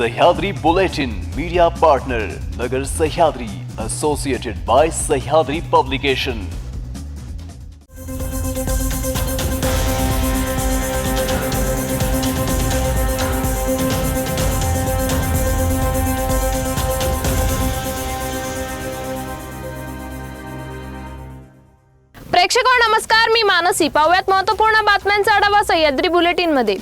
Sahyadri Bulletin media partner Nagar Sahyadri associated by Sahyadri publication प्रेक्षक हो, नमस्कार. मी मानसी. पाहुयात महत्त्वपूर्ण बातम्यांचा आढावा सह्याद्री बुलेटिनमध्ये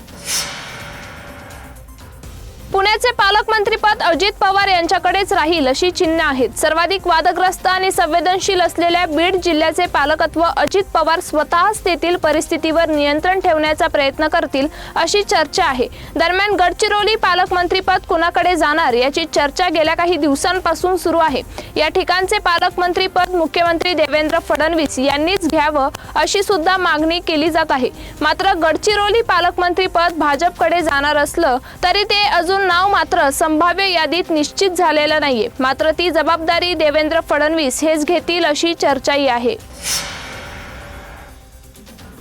पुण्याचे पालकमंत्रीपद अजित पवार यांच्याकडेच राहील अशी चिन्ह आहेत. सर्वाधिक वादग्रस्त आणि संवेदनशील असलेल्या बीड जिल्ह्याचे पालकत्व अजित पवार स्वतःच तेथील परिस्थितीवर नियंत्रण ठेवण्याचा प्रयत्न करतील अशी चर्चा आहे. दरम्यान गडचिरोली पालकमंत्रीपद कुणाकडे जाणार याची चर्चा गेल्या काही दिवसांपासून सुरू आहे. या ठिकाणचे पालकमंत्रीपद मुख्यमंत्री देवेंद्र फडणवीस यांनीच घ्यावं अशी सुद्धा मागणी केली जात आहे. मात्र गडचिरोली पालकमंत्रीपद भाजपकडे जाणार असलं तरी ते अजून नाव मात्र संभाव्य यादीत निश्चित झालेलं नाहीये. मात्र ती जबाबदारी देवेंद्र फडणवीस हेच घेतील अशी चर्चाही आहे.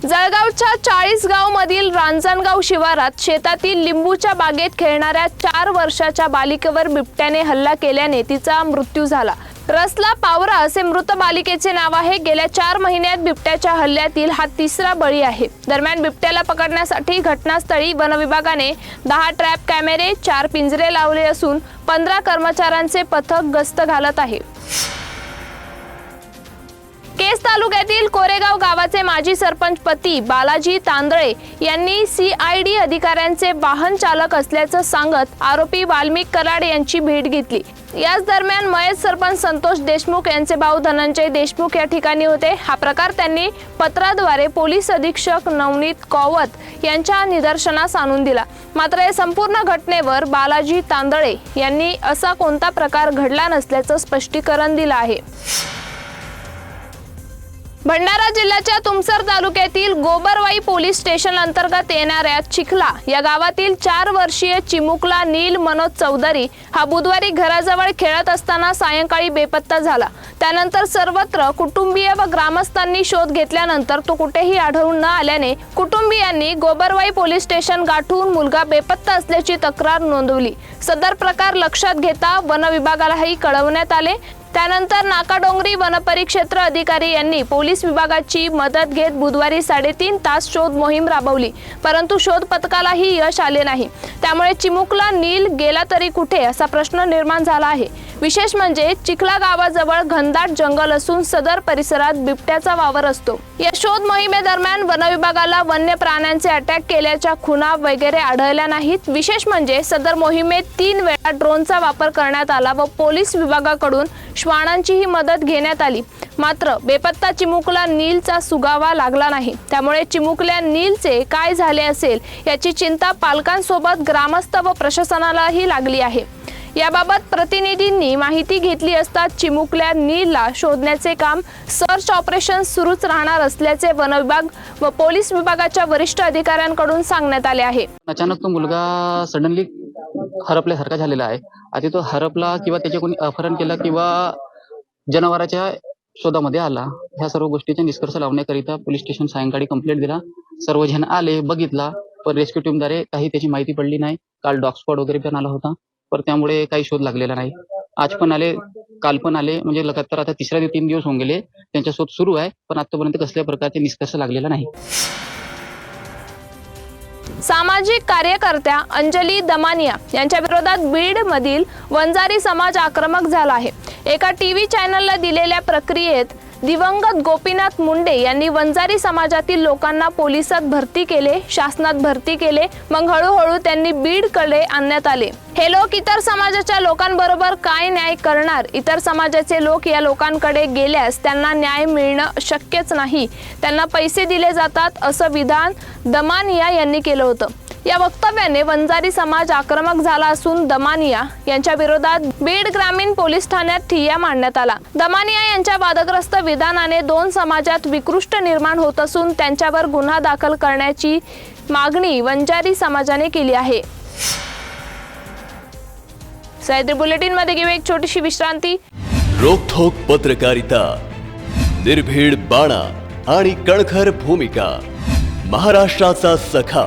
जळगावच्या चाळीसगाव मधील रांजणगाव शिवारात शेतातील लिंबूच्या बागेत खेळणाऱ्या चार वर्षाच्या बालिकेवर बिबट्याने हल्ला केल्याने तिचा मृत्यू झाला. रसला पावरा असे मृत बालिकेचे नाव आहे. गेल्या चार महिन्यात बिबट्याच्या हल्ल्यातील हा तिसरा बळी आहे. दरम्यान बिबट्याला पकडण्यासाठी घटनास्थळी वनविभागाने दहा ट्रॅप कॅमेरे चार पिंजरे लावले असून पंधरा कर्मचाऱ्यांचे पथक गस्त घालत आहे. केस तालुक्यातील कोरेगाव गावाचे माजी सरपंच पती बालाजी तांदळे यांनी सीआयडी अधिकाऱ्यांचे वाहन चालक असल्याचं सांगत आरोपी वाल्मिक कराड यांची भेट घेतली. याच दरम्यान मयत सरपंच संतोष देशमुख यांचे भाऊ धनंजय देशमुख या ठिकाणी होते. हा प्रकार त्यांनी पत्राद्वारे पोलीस अधीक्षक नवनीत कौवत यांच्या निदर्शनास आणून दिला. मात्र या संपूर्ण घटनेवर बालाजी तांदळे यांनी असा कोणता प्रकार घडला नसल्याचं स्पष्टीकरण दिलं आहे. भंडारा जिल्ह्याच्या तुमसर तालुक्यातील गोबरवाई पोलीस स्टेशन अंतर्गत येणाऱ्या चिखला या गावातील चार वर्षीय चिमुकला नील मनोज चौधरी हा बुधवारी घराजवळ खेळत असताना सायंकाळी बेपत्ता झाला. त्यानंतर सर्वत्र कुटुंबीय व ग्रामस्थांनी शोध घेतल्यानंतर तो कुठेही आढळून न आल्याने कुटुंबियांनी गोबरवाई पोलीस स्टेशन गाठून मुलगा बेपत्ता असल्याची तक्रार नोंदवली. सदर प्रकार लक्षात घेता वन विभागालाही कळवण्यात आले. त्यानंतर नाकाडोंगरी वनपरिक्षेत्र अधिकारी यांनी पोलीस विभागाची मदत घेत बुधवारी साडेतीन तास शोध मोहीम राबवली. परंतु शोध पथकालाही यश आले नाही. त्यामुळे चिमुकला नील गेला तरी कुठे असा प्रश्न निर्माण झाला आहे. विशेष म्हणजे चिखला गावाजवळ घनदाट जंगल असून सदर परिसरात बिबट्याचा वावर असतो. या शोध मोहिमेदरम्यान वनविभागाला वन्य प्राण्यांचे अटॅक केल्याच्या खुणा वगैरे आढळल्या नाहीत. विशेष म्हणजे सदर मोहिमेत तीन वेळा ड्रोनचा वापर करण्यात आला व पोलीस विभागाकडून श्वानांचीही मदत घेण्यात आली. मात्र बेपत्ता चिमुकला नीलचा सुगावा लागला नाही. त्यामुळे चिमुकल्या नीलचे काय झाले असेल याची चिंता पालकांसोबत ग्रामस्थ व प्रशासनालाही लागली आहे. याबाबत प्रतिनिधींनी माहिती घेतली असता चिमुकल्या नीलला शोधण्याचे काम सर्च ऑपरेशन सुरूच राहणार असल्याचे वनविभाग व पोलीस विभागाच्या वरिष्ठ अधिकाऱ्यांकडून सांगण्यात आले आहे. अचानक तो मुलगा सडनली हरपल्यासारखा झालेला आहे. आधी तो हरपला किंवा त्याचे कोणी अपहरण केलं किंवा जनावराच्या शोधामध्ये आला. ह्या सर्व गोष्टीचा निष्कर्ष लावण्याकरिता पोलीस स्टेशन सायंकाळी कंप्लेंट दिला. सर्वजण आले बघितला पण रेस्क्यू टीमद्वारे काही त्याची माहिती पडली नाही. काल डॉग स्क्वॉड वगैरे पण आला होता. पर त्यामुळे काही शोध लागलेला नाही. आज पण आले काल पण आले म्हणजे लगातार आता तिसऱ्या तीन दिवस होऊन गेले. त्यांचा शोध सुरू आहे पण आतापर्यंत कसल्या प्रकारचे निष्कर्ष लागलेला नाही. सामाजिक कार्यकर्त्या अंजली दमानिया यांच्या विरोधात बीड मधील वंजारी समाज आक्रमक झाला आहे. एका टीव्ही चॅनलला दिलेल्या प्रक्रियेत दिवंगत गोपीनाथ मुंडे यांनी वंजारी समाजातील लोकांना पोलिसात भरती केले शासनात भरती केले मग हळूहळू त्यांनी बीडकडे आणण्यात आले. हे लोक इतर समाजाच्या लोकांबरोबर काय न्याय करणार? इतर समाजाचे लोक या लोकांकडे गेल्यास त्यांना न्याय मिळणं शक्यच नाही. त्यांना पैसे दिले जातात असं विधान दमानिया यांनी केलं होतं. या वक्तव्याने वंजारी समाज आक्रमक झाला असून दमानिया यांच्या विरोधात बीड ग्रामीण पोलीस ठाण्यात ठिय्या मांडण्यात आला. दमानिया यांच्या वादग्रस्त विधानाने दोन समाजात विकृष्ट निर्माण होत असून त्यांच्यावर गुन्हा दाखल करण्याची मागणी वंजारी समाजाने केली आहे. सह्याद्री बुलेटिनमध्ये घेऊ एक छोटीशी विश्रांती. रोखोक पत्रकारिता निर्भीड बाणा आणि कणखर भूमिका महाराष्ट्राचा सखा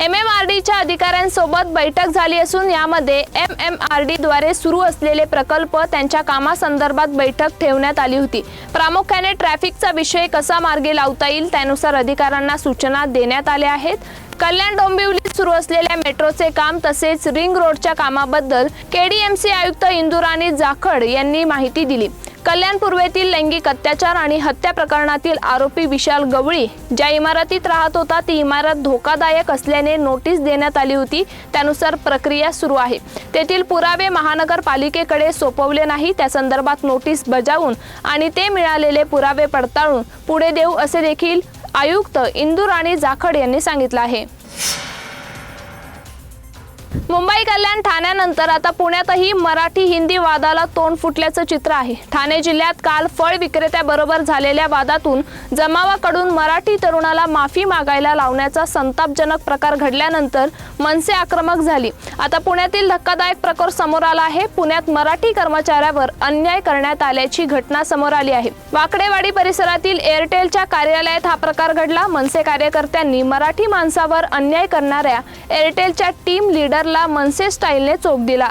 एम एम आर डीच्या अधिकाऱ्यांसोबत बैठक झाली असून यामध्ये एम एम आर डीद्वारे सुरू असलेले प्रकल्प त्यांच्या कामासंदर्भात बैठक ठेवण्यात आली होती. प्रामुख्याने ट्रॅफिकचा विषय कसा मार्गे लावता येईल त्यानुसार अधिकाऱ्यांना सूचना देण्यात आल्या आहेत. कल्याण डोंबिवलीत सुरू असलेल्या मेट्रोचे काम तसेच रिंग रोडच्या कामाबद्दल केडीएमसी आयुक्त इंदुराणी जाखड यांनी माहिती दिली. कल्याण पूर्वेतील लैंगिक अत्याचार आणि हत्या प्रकरणातील आरोपी विशाल गवळी ज्या इमारतीत राहत होता ती इमारत धोकादायक असल्याने नोटीस देण्यात आली होती. त्यानुसार प्रक्रिया सुरू आहे. तेथील पुरावे महानगरपालिकेकडे सोपवले नाही. त्या संदर्भात नोटीस बजावून आणि ते मिळालेले पुरावे पडताळून पुढे देऊ असे देखील आयुक्त इंदुराणी जाखड यांनी सांगितलं आहे. मुंबई कल्याण ठाण्यानंतर आता पुण्यातही मराठी हिंदी वादाला तोंड फुटल्याचं चित्र आहे. ठाणे जिल्ह्यात काल फळ विक्रेत्याबरोबर झालेल्या वादातून जमावाकडून मराठी तरुणाला माफी मागायला लावण्याचा संतापजनक प्रकार घडल्यानंतर मनसे आक्रमक झाली. आता पुण्यातील धक्कादायक प्रकार समोर आला आहे. पुण्यात मराठी कर्मचाऱ्यावर अन्याय करण्यात आल्याची घटना समोर आली आहे. वाकडेवाडी परिसरातील एअरटेलच्या कार्यालयात हा प्रकार घडला. मनसे कार्यकर्त्यांनी मराठी माणसावर अन्याय करणाऱ्या एअरटेलच्या टीम लीडरला मनसे स्टाईलने चोप दिला.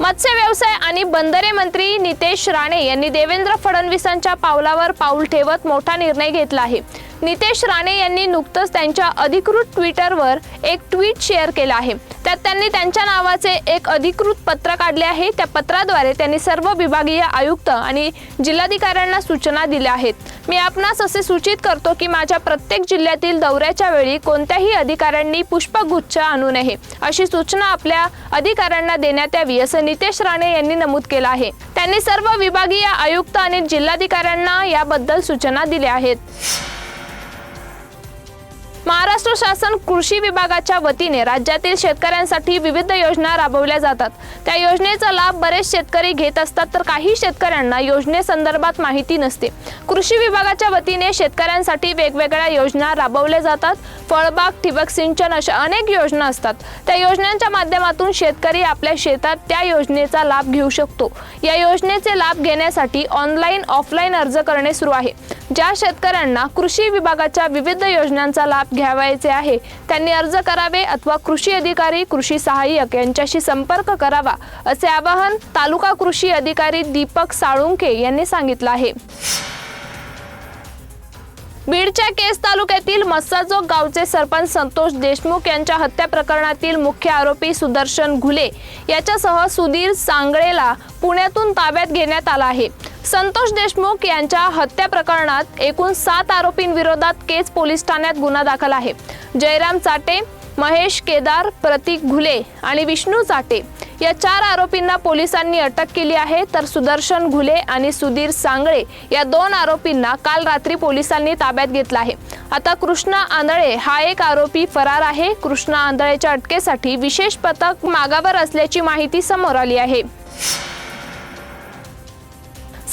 मत्स्य व्यवसाय आणि बंदरे मंत्री नितेश राणे यांनी देवेंद्र फडणवीसांच्या पावलावर पाऊल ठेवत मोठा निर्णय घेतला आहे. नितेश राणे यांनी नुकतंच त्यांच्या अधिकृत ट्विटरवर एक ट्विट शेअर केलं आहे. त्यात त्यांनी त्यांच्या नावाचे एक अधिकृत पत्र काढले आहे. त्या पत्राद्वारे त्यांनी सर्व विभागीय आयुक्त आणि जिल्हाधिकाऱ्यांना सूचना दिल्या आहेत. मी आपणास असे सूचित करतो की माझ्या प्रत्येक जिल्ह्यातील दौऱ्याच्या वेळी कोणत्याही अधिकाऱ्यांनी पुष्पगुच्छ आणू नये. अशी सूचना आपल्या अधिकाऱ्यांना देण्यात यावी असं नितेश राणे यांनी नमूद केलं आहे. त्यांनी सर्व विभागीय आयुक्त आणि जिल्हाधिकाऱ्यांना याबद्दल सूचना दिल्या आहेत. महाराष्ट्र शासन कृषी विभागाच्या वतीने राज्यातील शेतकऱ्यांसाठी विविध योजना राबवल्या जातात. त्या योजनेचा लाभ बरेच शेतकरी घेत असतात तर काही शेतकऱ्यांना योजनेसंदर्भात माहिती नसते. कृषी विभागाच्या वतीने शेतकऱ्यांसाठी वेगवेगळ्या योजना राबवल्या जातात. फळबाग ठिबक सिंचन अशा अनेक योजना असतात. त्या योजनांच्या माध्यमातून शेतकरी आपल्या शेतात त्या योजनेचा लाभ घेऊ शकतो. या योजनेचे लाभ घेण्यासाठी ऑनलाईन ऑफलाईन अर्ज करणे सुरू आहे. ज्या शेतकऱ्यांना कृषी विभागाच्या विविध योजनांचा लाभ घ्यावायचे आहे त्यांनी अर्ज करावे अथवा कृषी अधिकारी कृषी सहाय्यक यांच्याशी संपर्क करावा असे आवाहन तालुका कृषी अधिकारी दीपक साळुंके यांनी सांगितलं आहे. बीडच्या केस तालुक्यातील मस्साजोग गावचे सरपंच संतोष देशमुख यांच्या हत्या प्रकरणातील मुख्य आरोपी सुदर्शन घुले याच्यासह सुधीर सांगळेला पुण्यातून ताब्यात घेण्यात आला आहे. संतोष देशमुख यांच्या हत्या प्रकरणात एकूण सात आरोपींविरोधात केज पोलीस ठाण्यात गुन्हा दाखल आहे. जयराम चाटे महेश केदार प्रतीक घुले आणि विष्णू चाटे या चार आरोपींना पोलिसांनी अटक केली आहे. तर सुदर्शन घुले आणि सुधीर सांगळे या दोन आरोपींना काल रात्री पोलिसांनी ताब्यात घेतला आहे. आता कृष्णा आंधळे हा एक आरोपी फरार आहे. कृष्णा आंधळेच्या अटकेसाठी विशेष पथक मागावर असल्याची माहिती समोर आली आहे.